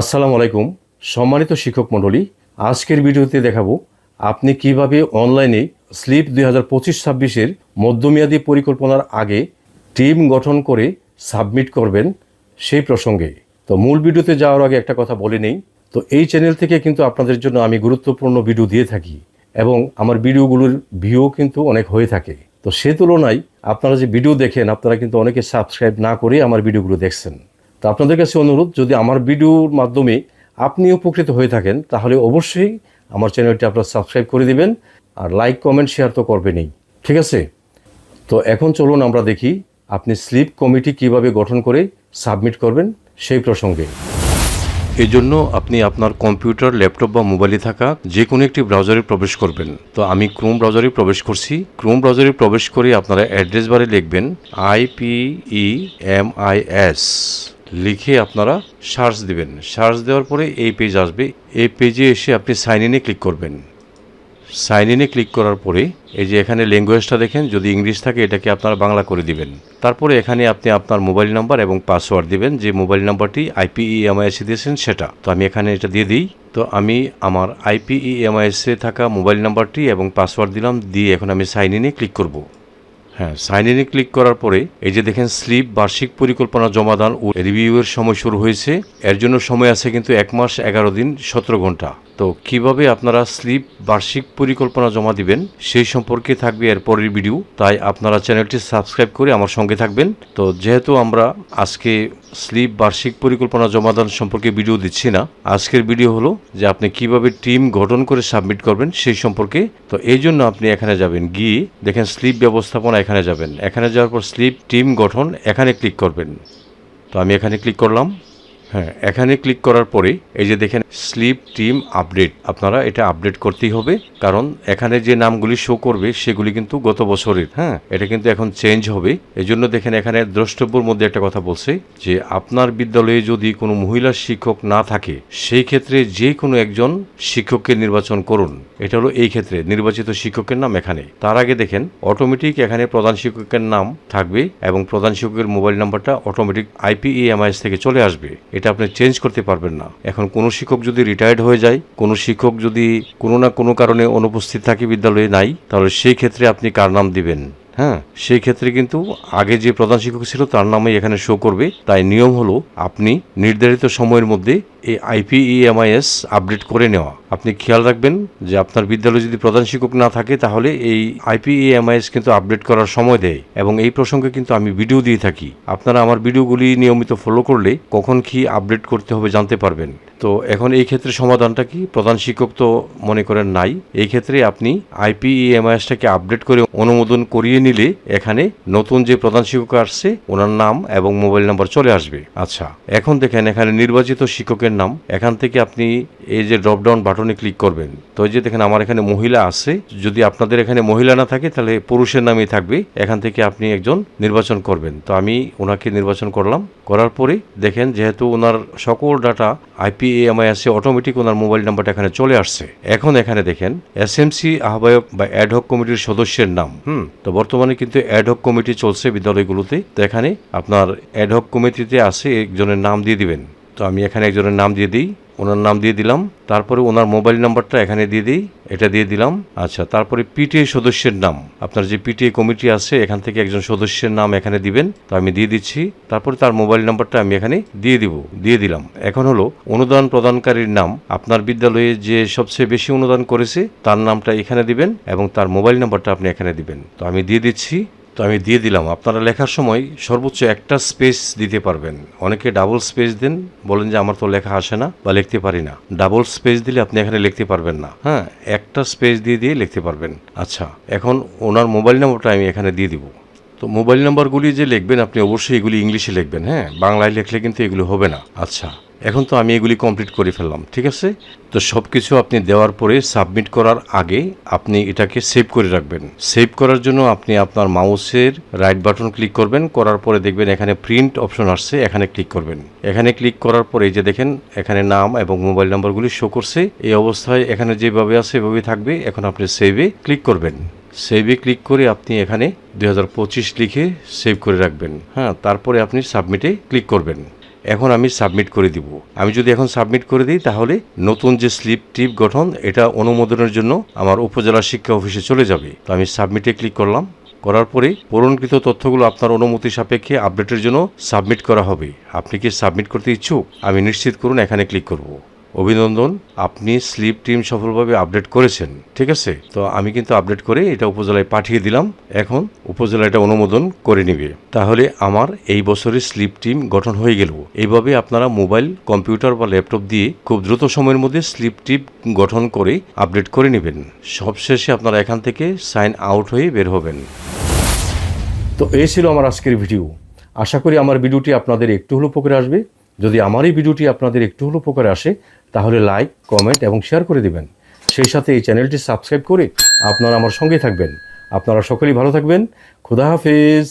আসসালামু আলাইকুম। সম্মানিত শিক্ষক মণ্ডলী, আজকের ভিডিওতে দেখাবো আপনি কীভাবে অনলাইনে স্লিপ দুই হাজার পঁচিশ ছাব্বিশের মধ্যমেয়াদী পরিকল্পনার আগে টিম গঠন করে সাবমিট করবেন সেই প্রসঙ্গে। তো মূল ভিডিওতে যাওয়ার আগে একটা কথা বলে নেই। তো এই চ্যানেল থেকে কিন্তু আপনাদের জন্য আমি গুরুত্বপূর্ণ ভিডিও দিয়ে থাকি এবং আমার ভিডিওগুলোর ভিউ কিন্তু অনেক হয়ে থাকে। তো সে তুলনায় আপনারা যে ভিডিও দেখেন, আপনারা কিন্তু অনেকে সাবস্ক্রাইব না করে আমার ভিডিওগুলো দেখছেন। তো আপনাদের কাছে অনুরোধ, যদি আমার ভিডিওর মাধ্যমে আপনি উপকৃত হয়ে থাকেন, তাহলে অবশ্যই আমার চ্যানেলটি আপনারা সাবস্ক্রাইব করে দিবেন আর লাইক, কমেন্ট, শেয়ার তো করবেনই। ঠিক আছে? তো এখন চলুন আমরা দেখি আপনি স্লিপ কমিটি কীভাবে গঠন করে সাবমিট করবেন সেই প্রসঙ্গে। এই জন্য আপনি আপনার কম্পিউটার, ল্যাপটপ বা মোবাইলে থাকা যে কোনো একটি ব্রাউজারে প্রবেশ করবেন। তো আমি ক্রোম ব্রাউজারে প্রবেশ করছি। ক্রোম ব্রাউজারে প্রবেশ করে আপনারা অ্যাড্রেস বারে লিখবেন আইপিই এম আই এস। লিখে আপনারা সার্চ দিবেন। সার্চ দেওয়ার পরে এই পেজ আসবে। এই পেজে এসে আপনি সাইন ইনে ক্লিক করবেন। সাইন ইনে ক্লিক করার পরে এই যে এখানে ল্যাঙ্গুয়েজটা দেখেন, যদি ইংলিশ থাকে এটাকে আপনারা বাংলা করে দিবেন। তারপরে এখানে আপনি আপনার মোবাইল নাম্বার এবং পাসওয়ার্ড দিবেন। যে মোবাইল নাম্বারটি আইপিই এমআইএসে দিয়েছেন সেটা। তো আমি এখানে এটা দিয়ে দিই। তো আমি আমার আইপিই এমআইএসে থাকা মোবাইল নাম্বারটি এবং পাসওয়ার্ড দিলাম। দিয়ে এখন আমি সাইন ইনে ক্লিক করব। হ্যাঁ সাইন ইনে ক্লিক করার পরে, এই যে দেখেন স্লিপ বার্ষিক পরিকল্পনা জমাদান ও রিভিউয়ের সময় শুরু হয়েছে। এর জন্য সময় আছে কিন্তু এক মাস এগারো দিন সতেরো ঘণ্টা। তো কীভাবে আপনারা স্লিপ বার্ষিক পরিকল্পনা জমা দিবেন সেই সম্পর্কে থাকবে এর পরের ভিডিও। তাই আপনারা চ্যানেলটি সাবস্ক্রাইব করে আমার সঙ্গে থাকবেন। তো যেহেতু আমরা আজকে স্লিপ বার্ষিক পরিকল্পনা জমাদান সম্পর্কে ভিডিও দিচ্ছি না, আজকের ভিডিও হলো যে আপনি কীভাবে টিম গঠন করে সাবমিট করবেন সেই সম্পর্কে। তো এই জন্য আপনি এখানে যাবেন, গিয়ে দেখেন স্লিপ ব্যবস্থাপনা এখানে যাবেন। এখানে যাওয়ার পর স্লিপ টিম গঠন এখানে ক্লিক করবেন। তো আমি এখানে ক্লিক করলাম। হ্যাঁ এখানে ক্লিক করার পরে এই যে দেখেন স্লিপ টিম আপডেট আপনারা এটা আপডেট করতেই হবে, কারণ এখানে যে নামগুলি শো করবে সেগুলি কিন্তু গত বছরের হ্যাঁ? এটা কিন্তু এখন চেঞ্জ হবে। এই জন্য দেখেন এখানে দ্রষ্টব্যর মধ্যে একটা কথা বলছে যে আপনার বিদ্যালয়ে যদি কোনো মহিলা শিক্ষক না থাকে, সেই ক্ষেত্রে যে কোনো একজন শিক্ষককে নির্বাচন করুন। এটা হলো এই ক্ষেত্রে, নির্বাচিত শিক্ষকের নাম এখানে। তার আগে দেখেন অটোমেটিক এখানে প্রধান শিক্ষকের নাম থাকবে এবং প্রধান শিক্ষকের মোবাইল নাম্বারটা অটোমেটিক আইপিএমআইএস থেকে চলে আসবে। এটা আপনি চেঞ্জ করতে পারবেন না। এখন কোনো শিক্ষক যদি রিটায়ার্ড হয়ে যায়, কোনো শিক্ষক যদি কোনো না কোনো কারণে অনুপস্থিত থাকে বিদ্যালয়ে নাই, তাহলে সেই ক্ষেত্রে আপনি কার নাম দিবেন? হ্যাঁ সেই ক্ষেত্রে কিন্তু আগে যে প্রধান শিক্ষক ছিল তার নামই এখানে শো করবে। তাই নিয়ম হলো আপনি নির্ধারিত সময়ের মধ্যে এই আইপিইএমআইএস আপডেট করে নেওয়া। আপনি খেয়াল রাখবেন যে আপনার বিদ্যালয়ে যদি প্রধান শিক্ষক না থাকে, তাহলে এই আইপিইএমআইএস কিন্তু আপডেট করার সময় দেয়। এবং এই প্রসঙ্গে কিন্তু আমি ভিডিও দিয়ে থাকি। আপনারা আমার ভিডিওগুলি নিয়মিত ফলো করলে কখন কি আপডেট করতে হবে জানতে পারবেন। তো এখন এই ক্ষেত্রে সমাধানটা কি? প্রধান শিক্ষক তো মনে করেন নাই। এই ক্ষেত্রে আপনি আইপিইএমআইএসটাকে আপডেট করে অনুমোদন করিয়ে নিলে এখানে নতুন যে প্রধান শিক্ষক আসছে, ওনার নাম এবং মোবাইল নাম্বার চলে আসবে। আচ্ছা এখন দেখেন এখানে নির্বাচিত শিক্ষকের নাম। এখান থেকে আপনি এই যে ড্রপডাউন বাটনে ক্লিক করবেন। তো এই যে দেখেন আমার এখানে মহিলা আছে। যদি আপনাদের এখানে মহিলা না থাকে, তাহলে পুরুষের নামই থাকবে। এখান থেকে আপনি একজন নির্বাচন করবেন। তো আমি ওনাকে নির্বাচন করলাম। করার পরে দেখেন যেহেতু ওনার সকল ডাটা আইপিএমআই আছে অটোমেটিক ওনার মোবাইল নাম্বারটা এখানে চলে আসছে। এখন এখানে দেখেন এসএমসি আহ্বায়ক বা অ্যাডহক কমিটির সদস্যের নাম, হুম? তো বর্তমানে কিন্তু অ্যাডহক কমিটি চলছে বিদ্যালয়গুলোতে। তো এখানে আপনার অ্যাডহক কমিটিতে আছে একজনের নাম দিয়ে দিবেন। তো আমি এখানে একজনের নাম দিয়ে দিই। ওনার নাম দিয়ে দিলাম। তারপরে ওনার মোবাইল নাম্বারটা এখানে দিয়ে দিই, এটা দিয়ে দিলাম। আচ্ছা তারপরে পিটিএ সদস্যের নাম। আপনার যে পিটিএ কমিটি আছে, এখান থেকে একজন সদস্যের নাম এখানে দিবেন, তো আমি দিয়ে দিচ্ছি। তারপরে তার মোবাইল নাম্বারটা আমি এখানে দিয়ে দিব, দিয়ে দিলাম। এখন হলো অনুদান প্রদানকারীর নাম। আপনার বিদ্যালয়ে যে সবচেয়ে বেশি অনুদান করেছে, তার নামটা এখানে দিবেন এবং তার মোবাইল নাম্বারটা আপনি এখানে দিবেন। তো আমি দিয়ে দিচ্ছি। তো আমি দিয়ে দিলাম। আপনারা লেখার সময় সর্বোচ্চ একটা স্পেস দিতে পারবেন। অনেকে ডাবল স্পেস দেন, বলেন যে আমার তো লেখা আসে না বা লিখতে পারি না। ডাবল স্পেস দিলে আপনি এখানে লিখতে পারবেন না। হ্যাঁ একটা স্পেস দিয়ে দিয়ে লিখতে পারবেন। আচ্ছা এখন ওনার মোবাইল নম্বরটা আমি এখানে দিয়ে দিব। তো মোবাইল নাম্বারগুলি যে লিখবেন, আপনি অবশ্যই এগুলি ইংলিশে লিখবেন। হ্যাঁ বাংলায় লিখলে কিন্তু এগুলো হবে না। আচ্ছা এখন তো আমি এগুলি কমপ্লিট করে ফেললাম, ঠিক আছে? তো সব কিছু আপনি দেওয়ার পরে সাবমিট করার আগে আপনি এটাকে সেভ করে রাখবেন। সেভ করার জন্য আপনি আপনার মাউসের রাইট বাটন ক্লিক করবেন, করার পরে দেখবেন এখানে প্রিন্ট অপশন আসছে, এখানে ক্লিক করবেন। এখানে ক্লিক করার পরে যে দেখেন, এখানে নাম এবং মোবাইল নাম্বারগুলি শো করছে। এই অবস্থায় এখানে যেভাবে আছে এভাবেই থাকবে, এখন আপনি সেভে ক্লিক করবেন। সেভে ক্লিক করে আপনি এখানে দু হাজার পঁচিশ লিখে সেভ করে রাখবেন। হ্যাঁ তারপরে আপনি সাবমিটে ক্লিক করবেন। এখন আমি সাবমিট করে দিব। আমি যদি এখন সাবমিট করে দিই, তাহলে নতুন যে স্লিপ টিপ গঠন, এটা অনুমোদনের জন্য আমার উপজেলা শিক্ষা অফিসে চলে যাবে। তো আমি সাবমিটে ক্লিক করলাম। করার পরে পূরণকৃত তথ্যগুলো আপনার অনুমতি সাপেক্ষে আপডেটের জন্য সাবমিট করা হবে। আপনি কি সাবমিট করতে ইচ্ছুক? আমি নিশ্চিত করুন, এখানে ক্লিক করব। অভিনন্দন, আপনি স্লিপ টিম সফলভাবে আপডেট করেছেন, ঠিক আছে? তো আমি কিন্তু আপডেট করে এটা উপজেলায় পাঠিয়ে দিলাম। এখন উপজেলা এটা অনুমোদন করে নিবে। তাহলে আমার এই বছরের স্লিপ টিম গঠন হয়ে গেল। এইভাবে আপনারা মোবাইল, কম্পিউটার বা ল্যাপটপ দিয়ে খুব দ্রুত সময়ের মধ্যে স্লিপ টিপ গঠন করে আপডেট করে নেবেন। সবশেষে আপনারা এখান থেকে সাইন আউট হয়ে বের হবেন। তো এই ছিল আমার আজকের ভিডিও। আশা করি আমার ভিডিওটি আপনাদের একটু হলেও উপকারে আসবে। যদি আমার এই ভিডিওটি আপনাদের একটু হলো উপকারে আসে, তাহলে লাইক কমেন্ট এবং শেয়ার করে দিবেন। সেই সাথে এই চ্যানেলটি সাবস্ক্রাইব করে আপনারা আমার সঙ্গে থাকবেন। আপনারা সকলেই ভালো থাকবেন। খুদা হাফেজ।